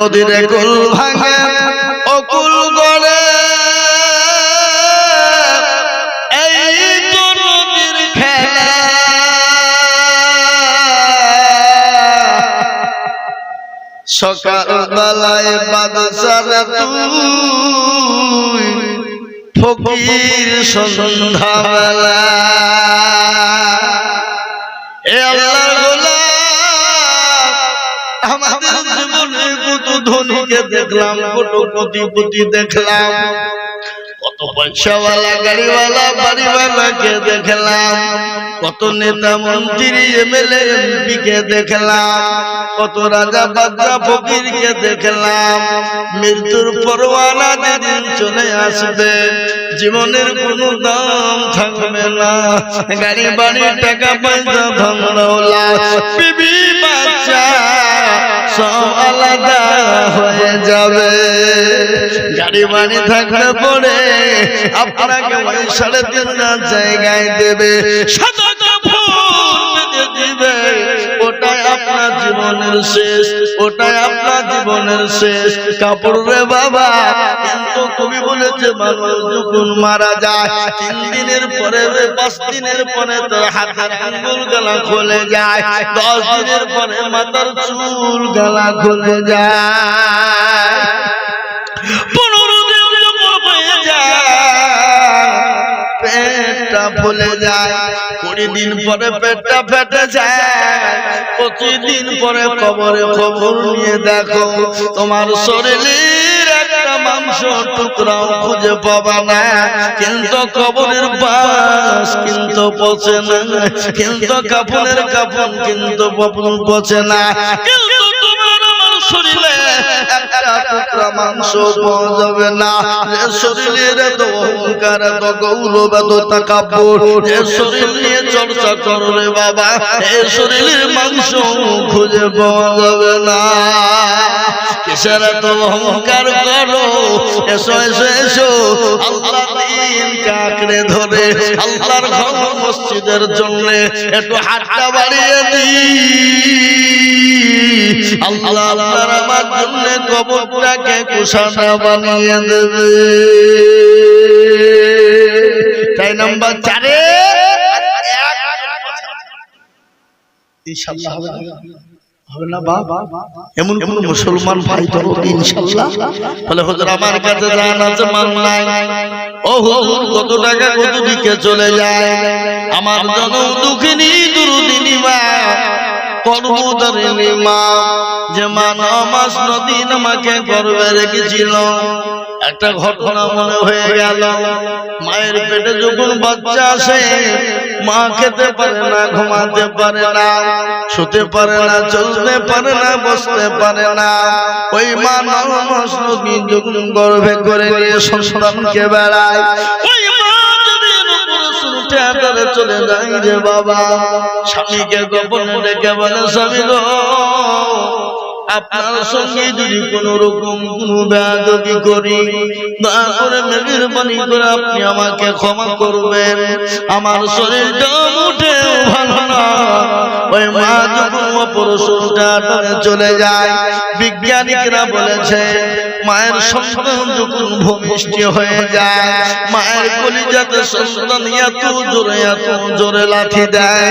নদীর কুল ভাঙে অকুল গড়ে। এই তো সকাল বেলায় বাদশার তুই ফকির সন্ধ্যা ধনীকে দেখলাম কোটিপতি দেখলাম। কত পয়সাওয়ালা, গাড়িওয়ালা, বাড়িওয়ালাকে দেখলাম। কত নেতা মন্ত্রী, এমএলএ এমপি কে দেখলাম। কত রাজা বাদশা ফকিরকে দেখলাম। মৃত্যুর পরওয়ানা যেদিন চলে আসবে, জীবনের কোনো দাম থাকবে না। গাড়ি, বাড়ি, টাকা পয়সা বিবি বাচ্চা সব আলাদা হয়ে যাবে। গাড়ি বাড়ি থাকলে পরে আপনাকে ওই সাড়ে জায়গায় দেবে। সাদা কাপড় দিবে। জীবনের শেষ, ওটাই আপনার জীবনের শেষ। কাপড় রে বাবা, কিন্তু কবি বলেছে, মানুষ যখন মারা যায়, তিন দিনের পরে পাঁচ দিনের পরে তোর হাতের আঙ্গুল গলা খুলে যায়। দশ দিনের পরে মাথার চুল গলা খুলে যায়, পেটটা ফুলে যায়। কুড়ি দিন পরে পেটটা ফেটে যায়। প্রতিদিন পরে কবরে খবর নিয়ে দেখো? তোমার শরীরের একটা মাংস টুকরাও খুঁজে পাবা না। কিন্তু কবরের বাস কিন্তু পচে না। কিন্তু কাপনের কাপন কিন্তু পচে না। মাংস পাওয়া যাবে না। যে শরীরের এত অহংকার, এত গৌরব, এত তাকাব্বর যে শরীর নিয়ে চর্চা করবে বাবা। এই শরীরের মাংস খুঁজে পাওয়া যাবে না। কিসের এত অহংকার করো এসো এসো এসো। আল্লাহ দিন কাকড়ে ধরে, আল্লাহর ঘর মসজিদের জন্য একটু হাতটা বাড়িয়ে দিই। আল্লাহ, আল্লাহর আমার জন্য কবরটাকে কুশানা বানিয়ে দেবে। তাই নাম্বার চারে? ইনশাআল্লাহ হবে? হবে না বাবা এমন কোন মুসলমান ভাই তো ইনশাআল্লাহ বলে হুজুর আমার কাছে জান আছে ও হুজুর কত টাকা কত দিকে চলে যায়? আমার জনম দুঃখিনী দুরুদিনী মা। কর্মদারিণী মা। যে মা নমাস নদীন আমাকে গর্বে রেখেছিল। একটা ঘটনা মনে হয়ে গেল। মায়ের পেটে যখন বাচ্চা আসে মা খেতে পারে না, ঘুমাতে পারে না, শুতে পারে না, চলতে পারে না, বসতে পারে না। ওই মা নদী যখন গর্ভে করে নিয়ে সন্তানকে বেড়ায় চলে যায় রে বাবা, স্বামীকে গোপনে ডেকে বলে, স্বামী গো আপনার সঙ্গে যদি কোন রকম কোন বেয়াদবি করি মেহেরবানি করে আপনি আমাকে ক্ষমা করবেন। আমার শরীরটা উঠেও ভালো না। ওই মা যখন চলে যায় বিজ্ঞানিকরা বলেছে, মায়ের সন্তান যখন ভূমিষ্ঠ হয়ে যায়, মায়ের কলিজাতে সন্তান এত জোরে এত জোরে লাঠি দেয়।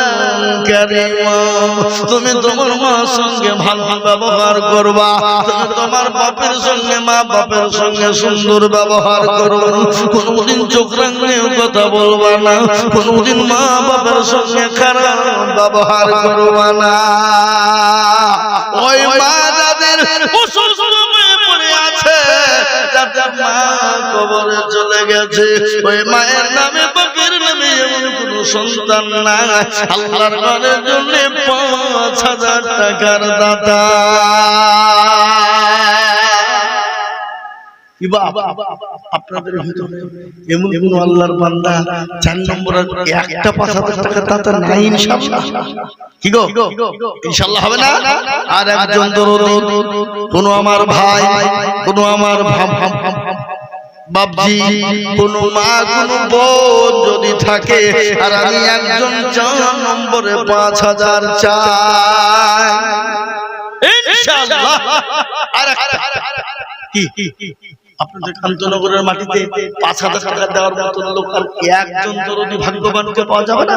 তুমি তোমার মার সঙ্গে ভালো ব্যবহার করবা। তুমি তোমার বাপের সঙ্গে, মা বাপের সঙ্গে সুন্দর ব্যবহার করবা। কোনদিন চোখ রাঙিয়ে কথা বলবা না, কোনদিন মা বাপের সঙ্গে খারাপ ব্যবহার করবা না। ওই মা যাদের পড়ে আছে মা কবরে চলে গেছে। ওই মায়ের নামে, বাপের নামে এমন কোন সন্তান না আল্লাহর ঘরের জন্য পাঁচ হাজার টাকার দাতা। এমন আল্লাহর চার নম্বর একটা পাঁচ হাজার নাই হবে না? কোন আমার ভাই, কোন আমার বাবজি কোন মা, কোন বোন যদি থাকে, আর আমি একজন চার নম্বরে পাঁচ হাজার ইনশাআল্লাহ। আর কি? আপনাদের কান্তনগরের মাটিতে পাঁচ হাজার টাকা দেওয়ার মতন লোক আর একজন তরুণী ভাগ্যবানকে পাওয়া যাবে না?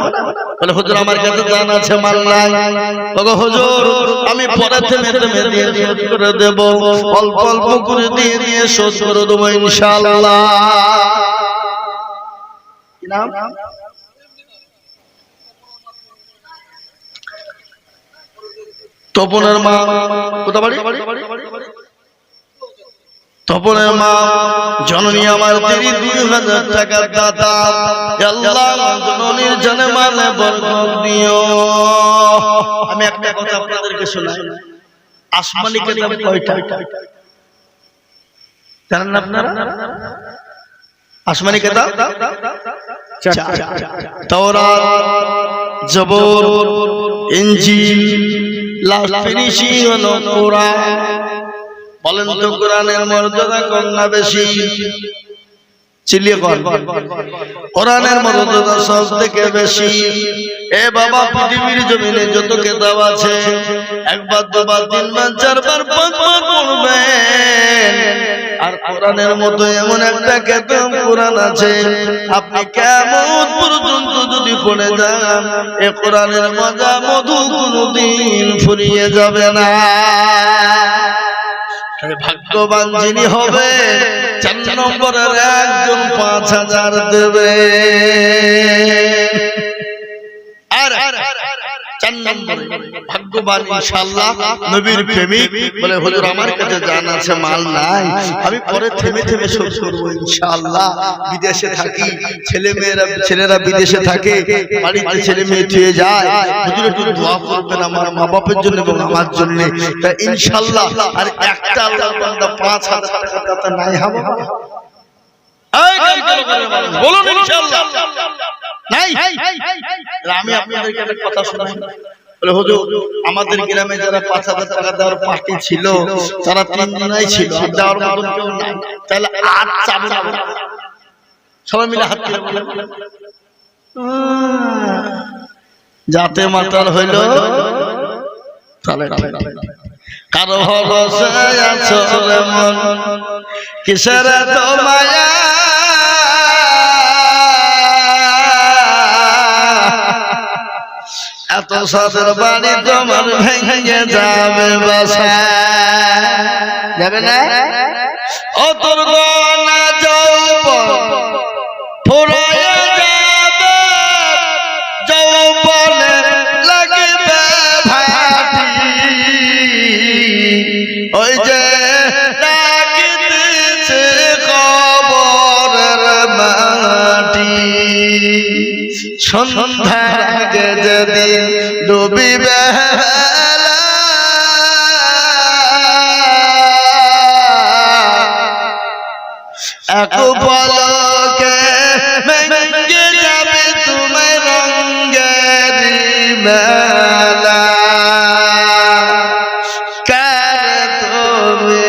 আমি পরে থেমে থেমে করে দেব। অল্প অল্প করে দিয়ে দিয়ে শোধ করে দেবো ইনশাআল্লাহ। তপনের মা কোথা বাড়ি? তপনের মা, জননী আমার দেরি দুই হাজার টাকার দাতা। আল্লাহ, জননীর জনে মানে আমি একটা কথা আপনাদেরকে শোনাই। আসমানি কেতাব কয়টা? জানেন আপনারা? আসমানি তাওরাত, জবর লাস্ট ফিনিশিং বলেন তো কোরআনের মর্যাদা কম না বেশি? কোরআনের মর্যাদা সব থেকে বেশি। এ বাবা যত আছে, একবার চারবার আর মতো এমন একটা কেতাব কোরআন আছে, আপনি কেমন পর্যন্ত যদি পড়ে যান, এ কোরআনের মজা মধু কোনদিন ফুরিয়ে যাবে না। ভাগ্যবান যিনি হবে চার নম্বরের একজন পাঁচ হাজার দেবে। চার নম্বরে। ভাগ্যবান ইনশাআল্লাহ। নবীর প্রেমিক বলে হুজুর আমার কাছে জান আছে মাল নাই আমি পরে থেমে থেমে শোধ করব ইনশাআল্লাহ। বিদেশে থাকি ছেলে মেয়েরা ছেলেরা বিদেশে থাকে বাড়িতে ছেলে মেয়ে থুয়ে যায়। হুজুর একটু দোয়া করবেন আমার মা বাপের জন্য এবং আমার জন্য। তা ইনশাআল্লাহ আর একটা আল্লাহর বান্দা পাঁচ হাজার টাকা দাতা নাই হবে বলুন ইনশাআল্লাহ। নাই। আমি আপনাদেরকে একটা কথা শোনাই হুজুর আমাদের গ্রামে যারা পাঁচ হাজার টাকা দেওয়ার পার্টি ছিল তারা তিন ছিল দেওয়ার মতন কেউ নাই। তাহলে আর চাবো সবাই মিলে হাত যাতে মাতাল হইল। কারও আছো মন কিসের তো মায়া? এত সদর বাড়ি তোমার ভেঙে যাবে বাসা। যাবে না? ও তোর গনা সন্ধ্যার যেদিন ডুবিবে এক পলকে ভেঙে যাবে তোমার রঙ্গের মেলা কার তুমি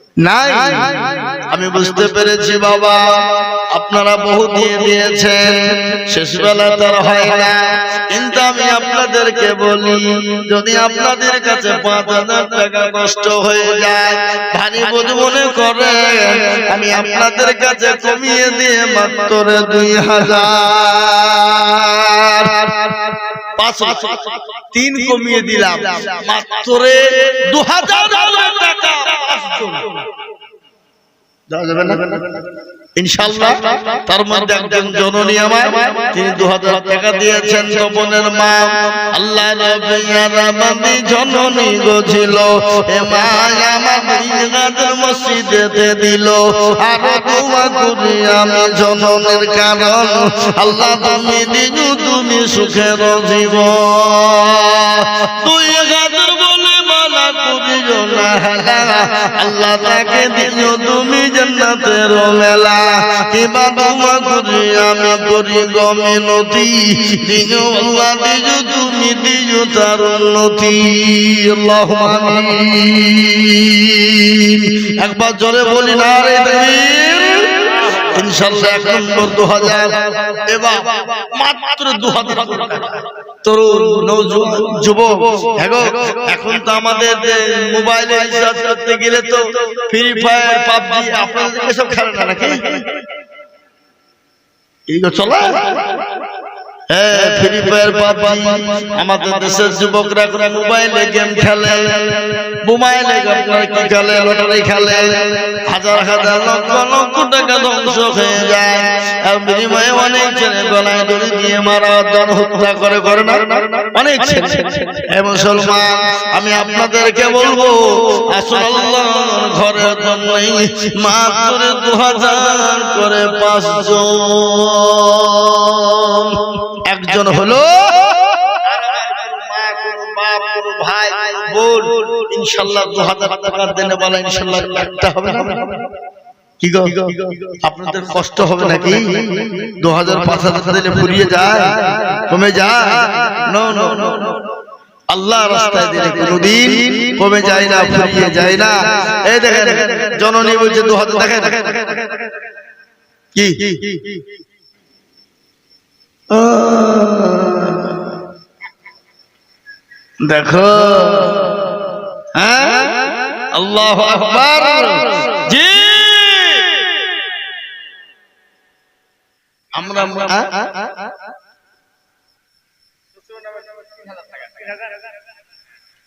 আমি বুঝতে পেরেছি বাবা, আপনারা বহু দিয়ে দিয়েছেন শেষ বেলা তার হয় না। কিন্তু আমি আপনাদেরকে বলি, যদি আপনাদের কাছে পাঁচ হাজার টাকা নষ্ট হয়ে যায়, ভারী বোধ মনে করে আমি আপনাদের কাছে কমিয়ে দিয়ে মাত্র দুই হাজার। পাঁচ, তিন কমিয়ে দিলাম, মাত্র দু হাজার টাকা পাঁচজন। দেওয়া যাবে না? ইনশাল্লাহ তার মধ্যে একজন জননী আমার তিনি দু হাজার টাকা দিয়েছেন তপনের মা। আল্লাহ জননী গছিল এ মা আমার মসজিদেতে দিল। আর করি আমি জননের কারণ। আল্লাহ তুমি দিনু তুমি সুখের জীব তুই বলে আল্লাহ তাকে দিও তুমি জান্নাতের মেলা। কিবা দোয়া করি আমি করি গমে নদী। দিও আল্লাহ, দিও তুমি, দিও তার উন্নতি আমিন। একবার জোরে বলি না রে তাকবীর ইনশাআল্লাহ, এক নম্বর দু হাজার। এবার মাত্র দু হাজার তরুণ যুবক হ্যাঁ এখন তো আমাদের মোবাইলে রিচার্জ করতে গেলে তো ফ্রি ফায়ার পাবজি আপনাদের এসব খেলে না নাকি? এইগুলো চলে। ফ্রি ফায়ার পাবজি, আমাদের দেশের যুবকরা এখন মোবাইলে গেম খেলে। মোবাইলে কি খেলে? লটারি খেলে। হাজার হাজার লক্ষ লক্ষ টাকা ধ্বংস হয়ে যায়। আর অনেক করে করে না? অনেক আমি আপনাদেরকে বলব আসল আল্লাহর ঘরের জন্যই মাত্র দু হাজার করে পাঁচজন। একজন হলো ইনশাল্লাহ দু হাজার ইনশাল্লাহ আপনাদের কষ্ট হবে নাকি? দু হাজার পাঁচ হাজার দিলে ফুরিয়ে যায়, কমে যায়? আল্লাহ রাস্তায় দিলে কোনোদিন কমে যায় না ফুরিয়ে যায় না। এই দেখেন জননী বলছে দু হাজার দেখেন। কি? দেখো। হ্যাঁ? আল্লাহ আকবার। জি। আমরা হ্যাঁ? মাশাআল্লাহ হ্যাঁ গো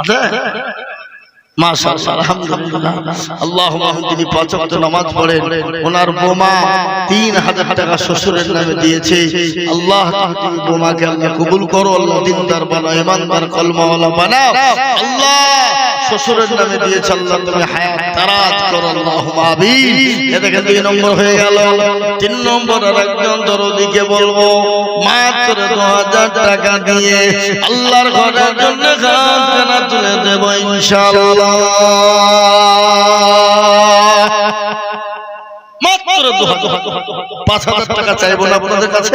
আছে? তিনি নামাজ পড়েন। ওনার বোমা 3000 টাকা শ্বশুরের দিয়েছে। আল্লাহ আল্লাহ কবুল করো, আল্লাহ দিনদার বানাও ইমানদার কলমাওয়ালা বানাও। আল্লাহ শ্বশুরের নামে দিয়েছে আল্লাহ তুমি হায়াত। তারাজ করো আল্লাহুম্মা আমিন। এ দেখে দুই নম্বর হয়ে গেল। তিন নম্বর আর একজন দরদিকে বলব মাত্র 2000 টাকা দিয়ে আল্লাহর ঘরের জন্য খাজনা তুলে দেব ইনশাআল্লাহ। মাত্র টাকা চাইব না আপনাদের কাছে?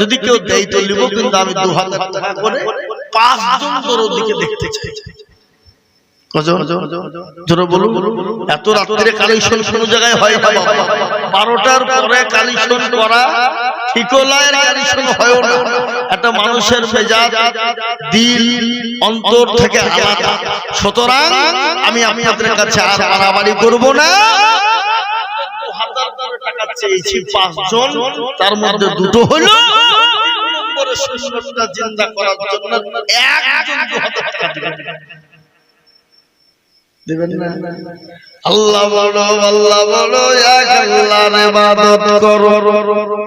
যদি কেউ দেয় তো নিব কিন্তু আমি দু হাজার টাকা করে পাঁচজন দরদিকে দেখতে চাই। বলুন। এত কালেকশন জায়গায় হয় বারোটার কালেকশন করা একটা মানুষের দিল অন্তর থেকে সুতরাং আমি আপনাদের কাছে আর বাড়াবাড়ি করব না। পাঁচজন, তার মধ্যে দুটো হলো। জিন্দা করার জন্য দিবেন না। আল্লাহ বলো আল্লাহ বলো এক আল্লাহর ইবাদত করো।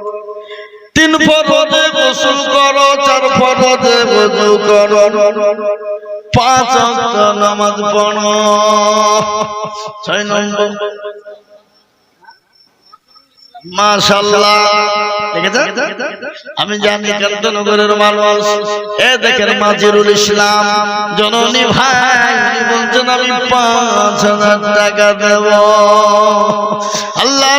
তিন ফরজে গোসল করো, চার ফরজে ওযু করো। পাঁচ ওয়াক্ত নামাজ পড়ো। ছয় নম্বর মাশাল্লাহ আমি জানি কান্তনগরের মানুষ। এ দেখেন মাজিরুল ইসলাম, জননী ভাই, বলছেন, আমি পাঁচ হাজার টাকা দেব। আল্লাহ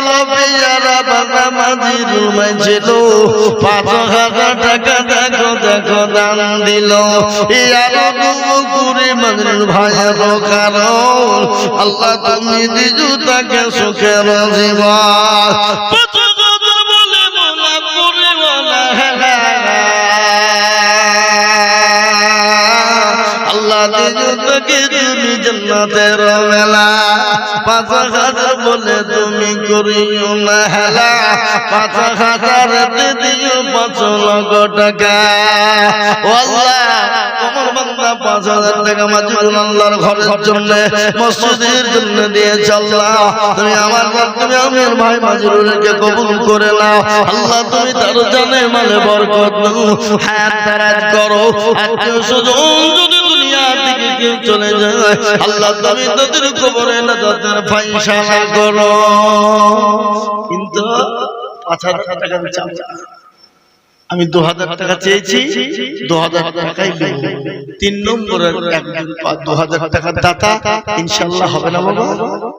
আল্লাহ তুমি দিজু তাকে সুখের জীবন জান্নাতের মেলা। পাঁচ হাজার বলে তুমি করিও না হেলা। পাঁচ হাজার দিও পাঁচ লক্ষ টাকা। ও আল্লাহ। তোমার বান্দা পাঁচ হাজার টাকা মাজিদুল আল্লাহর ঘরের জন্য মসজিদের জন্য দিয়ে আল্লাহ। তুমি আমার ঘর আমার ভাই মাজিদুলকে কবুল করে নাও। আল্লাহ, তুমি তার জানে মানে বরকত হায়াত দারাজ করো। আত্মীয় স্বজন যদি দুনিয়া থেকে কেউ চলে যায়, আল্লাহ, তুমি তাদের কবরে না তাদের ফাইসালা করো। কিন্তু পাঁচ হাজার টাকা আমি চাই না। আমি দু হাজার টাকা চেয়েছি দু হাজার টাকাই তিন নম্বরের দু হাজার টাকার দাতা ইনশাল্লাহ হবে না বাবা।